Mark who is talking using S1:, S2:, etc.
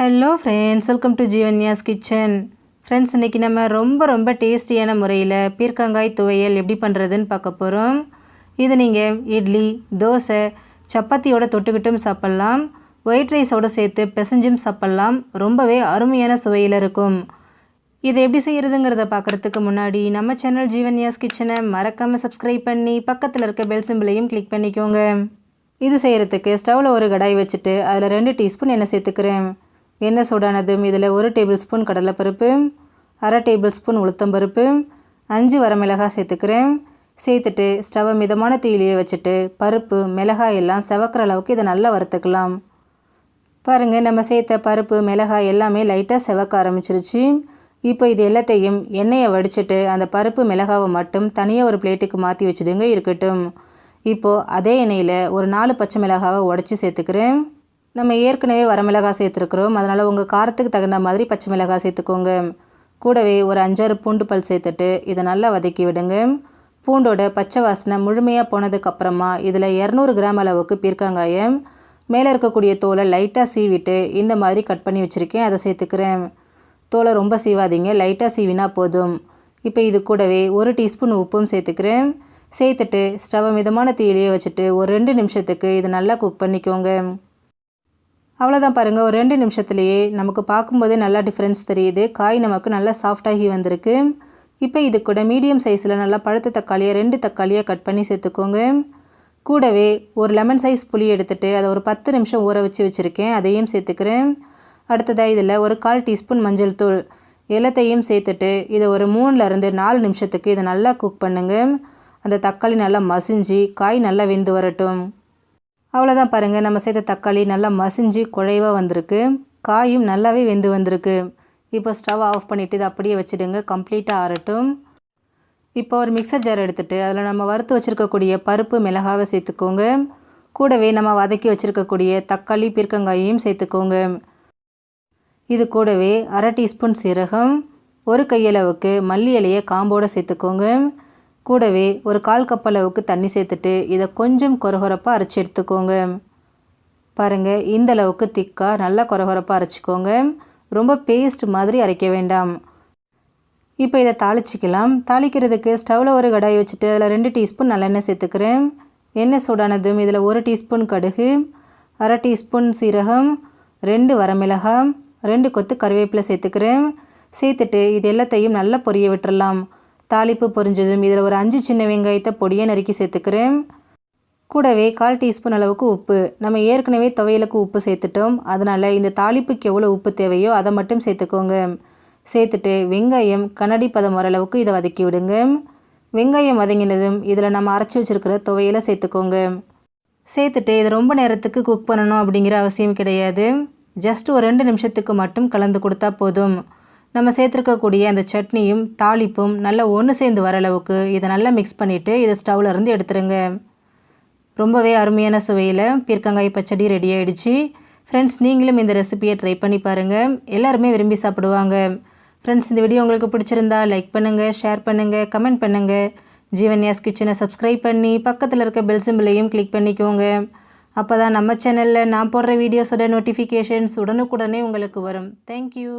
S1: Hello friends welcome to Jeevanya's kitchen friends இன்றைக்கி நம்ம ரொம்ப ரொம்ப டேஸ்டியான முறையில் பீர்க்கங்காய் துவையல் எப்படி பண்ணுறதுன்னு பார்க்க போகிறோம் இது நீங்கள் இட்லி தோசை சப்பாத்தியோட தொட்டுக்கிட்டும் சாப்பிட்லாம். ஒயிட் ரைஸோடு சேர்த்து பிசைஞ்சும் சாப்பிட்லாம். ரொம்பவே அருமையான சுவையில் இருக்கும். இதை எப்படி செய்கிறதுங்கிறத பார்க்குறதுக்கு முன்னாடி நம்ம சேனல் ஜீவன்யாஸ் கிச்சனை மறக்காமல் சப்ஸ்கிரைப் பண்ணி பக்கத்தில் இருக்க பெல் சிம்பிளையும் கிளிக் பண்ணிக்கோங்க. இது செய்கிறதுக்கு ஸ்டவ்வில் ஒரு கடாய் வச்சுட்டு அதில் ரெண்டு டீஸ்பூன் எண்ணெய் சேர்த்துக்கிறேன். எண்ணெய் சூடானதும் இதில் ஒரு டேபிள் ஸ்பூன் கடலைப்பருப்பு அரை டேபிள் ஸ்பூன் உளுத்தம்பருப்பு அஞ்சு வரமிளகாய் சேர்த்துக்கிறேன். சேர்த்துட்டு ஸ்டவ்வை மிதமான தீயிலேயே வச்சுட்டு பருப்பு மிளகாய் எல்லாம் செவக்கிற அளவுக்கு இதை நல்லா வறுத்துக்கலாம். பாருங்கள் நம்ம சேர்த்த பருப்பு மிளகாய் எல்லாமே லைட்டாக செவக்க ஆரம்பிச்சிருச்சு. இப்போ இது எல்லாத்தையும் எண்ணெயை வடிச்சிட்டு அந்த பருப்பு மிளகாவை மட்டும் தனியாக ஒரு பிளேட்டுக்கு மாற்றி வச்சுடுங்க இருக்கட்டும். இப்போது அதே எண்ணெயில் ஒரு நாலு பச்சை மிளகாவை உடச்சி சேர்த்துக்கிறேன். நம்ம ஏற்கனவே வரமிளகாய் சேர்த்துருக்குறோம். அதனால் உங்கள் காரத்துக்கு தகுந்த மாதிரி பச்சை மிளகாய் சேர்த்துக்கோங்க. கூடவே ஒரு அஞ்சாறு பூண்டு பல் சேர்த்துட்டு இதை நல்லா வதக்கி விடுங்க. பூண்டோட பச்சை வாசனை முழுமையாக போனதுக்கப்புறமா இதில் இரநூறு கிராம் அளவுக்கு பீர்க்காங்காயம் மேலே இருக்கக்கூடிய தோலை லைட்டாக சீவிட்டு இந்த மாதிரி கட் பண்ணி வச்சுருக்கேன். அதை சேர்த்துக்கிறேன். தோலை ரொம்ப சீவாதீங்க லைட்டாக சீவினா போதும். இப்போ இது கூடவே ஒரு டீஸ்பூன் உப்பும் சேர்த்துக்கிறேன். சேர்த்துட்டு ஸ்டவ் மிதமான தீயிலேயே வச்சுட்டு ஒரு ரெண்டு நிமிஷத்துக்கு இதை நல்லா குக் பண்ணிக்கோங்க. அவ்வளோதான் பாருங்கள் ஒரு ரெண்டு நிமிஷத்துலேயே நமக்கு பார்க்கும்போதே நல்லா டிஃப்ரென்ஸ் தெரியுது. காய் நமக்கு நல்லா சாஃப்டாகி வந்திருக்கு. இப்போ இது கூட மீடியம் சைஸில் நல்லா பழுத்த தக்காளியை ரெண்டு தக்காளியாக கட் பண்ணி சேர்த்துக்கோங்க. கூடவே ஒரு லெமன் சைஸ் புளி எடுத்துகிட்டு அதை ஒரு பத்து நிமிஷம் ஊற வச்சு வச்சுருக்கேன். அதையும் சேர்த்துக்கிறேன். அடுத்ததாக இதில் ஒரு கால் டீஸ்பூன் மஞ்சள் தூள். எல்லாத்தையும் சேர்த்துட்டு இதை ஒரு மூணுலேருந்து நாலு நிமிஷத்துக்கு இதை நல்லா குக் பண்ணுங்கள் அந்த தக்காளி நல்லா மசிஞ்சு காய் நல்லா வெந்து வரட்டும். அவ்வளோதான் பாருங்கள் நம்ம செய்த தக்காளி நல்லா மசிஞ்சு குழைவாக வந்திருக்கு. காயும் நல்லாவே வெந்து வந்திருக்கு. இப்போ ஸ்டவ் ஆஃப் பண்ணிவிட்டு இதை அப்படியே வச்சுடுங்க. கம்ப்ளீட்டாக ஆறட்டும். இப்போ ஒரு மிக்சர் ஜார் எடுத்துகிட்டு அதில் நம்ம வறுத்து வச்சுருக்கக்கூடிய பருப்பு மிளகாவை சேர்த்துக்கோங்க. கூடவே நம்ம வதக்கி வச்சுருக்கக்கூடிய தக்காளி பீர்க்கங்காயையும் சேர்த்துக்கோங்க. இது கூடவே அரை டீஸ்பூன் சீரகம் ஒரு கையளவுக்கு மல்லி இலையை காம்போடு சேர்த்துக்கோங்க. கூடவே ஒரு கால் கப் அளவுக்கு தண்ணி சேர்த்துட்டு இதை கொஞ்சம் கொரகொரப்பாக அரைச்சி எடுத்துக்கோங்க. பாருங்கள் இந்த அளவுக்கு திக்காக நல்லா கொரகொரப்பாக அரைச்சிக்கோங்க. ரொம்ப பேஸ்ட் மாதிரி அரைக்க வேண்டாம். இப்போ இதை தாளிச்சிக்கலாம். தாளிக்கிறதுக்கு ஸ்டவ்வில் ஒரு கடாய் வச்சுட்டு அதில் ரெண்டு டீஸ்பூன் நல்லெண்ணெய் சேர்த்துக்கிறேன். எண்ணெய் சூடானதும் இதில் ஒரு டீஸ்பூன் கடுகு அரை டீஸ்பூன் சீரகம் ரெண்டு வரமிளகாய் ரெண்டு கொத்து கருவேப்பிலை சேர்த்துக்கிறேன். சேர்த்துட்டு இது எல்லாத்தையும் நல்லா பொரிய விட்டுறலாம். தாளிப்பு பொரிஞ்சதும் இதில் ஒரு அஞ்சு சின்ன வெங்காயத்தை பொடியை நறுக்கி சேர்த்துக்கிறேன். கூடவே கால் டீஸ்பூன் அளவுக்கு உப்பு. நம்ம ஏற்கனவே துவையலுக்கு உப்பு சேர்த்துட்டோம். அதனால் இந்த தாளிப்புக்கு எவ்வளோ உப்பு தேவையோ அதை மட்டும் சேர்த்துக்கோங்க. சேர்த்துட்டு வெங்காயம் கண்ணாடி பதம் ஓரளவுக்கு இதை வதக்கி விடுங்க. வெங்காயம் வதங்கினதும் இதில் நம்ம அரைச்சி வச்சுருக்கிற துவையலை சேர்த்துக்கோங்க. சேர்த்துட்டு இதை ரொம்ப நேரத்துக்கு குக் பண்ணணும் அப்படிங்கிற அவசியம் கிடையாது. ஜஸ்ட் ஒரு ரெண்டு நிமிஷத்துக்கு மட்டும் கலந்து கொடுத்தா போதும். நம்ம சேர்த்துருக்கக்கூடிய அந்த சட்னியும் தாளிப்பும் நல்லா ஒன்று சேர்ந்து வர அளவுக்கு இதை நல்லா மிக்ஸ் பண்ணிவிட்டு இதை ஸ்டவ்வில் இருந்து எடுத்துருங்க. ரொம்பவே அருமையான சுவையில் பீர்க்கங்காய் பச்சடி ரெடி ஆகிடுச்சு ஃப்ரெண்ட்ஸ் நீங்களும் இந்த ரெசிபியை ட்ரை பண்ணி பாருங்கள் எல்லாருமே விரும்பி சாப்பிடுவாங்க. ஃப்ரெண்ட்ஸ் இந்த வீடியோ உங்களுக்கு பிடிச்சிருந்தா லைக் பண்ணுங்கள் ஷேர் பண்ணுங்கள் கமெண்ட் பண்ணுங்கள் ஜீவன்யாஸ் கிச்சனை சப்ஸ்கிரைப் பண்ணி பக்கத்தில் இருக்க பெல் சிம்பிளையும் கிளிக் பண்ணிக்கோங்க. அப்போ தான் நம்ம சேனலில் நான் போடுற வீடியோஸோட நோட்டிஃபிகேஷன்ஸ் உடனுக்குடனே உங்களுக்கு வரும். தேங்க்யூ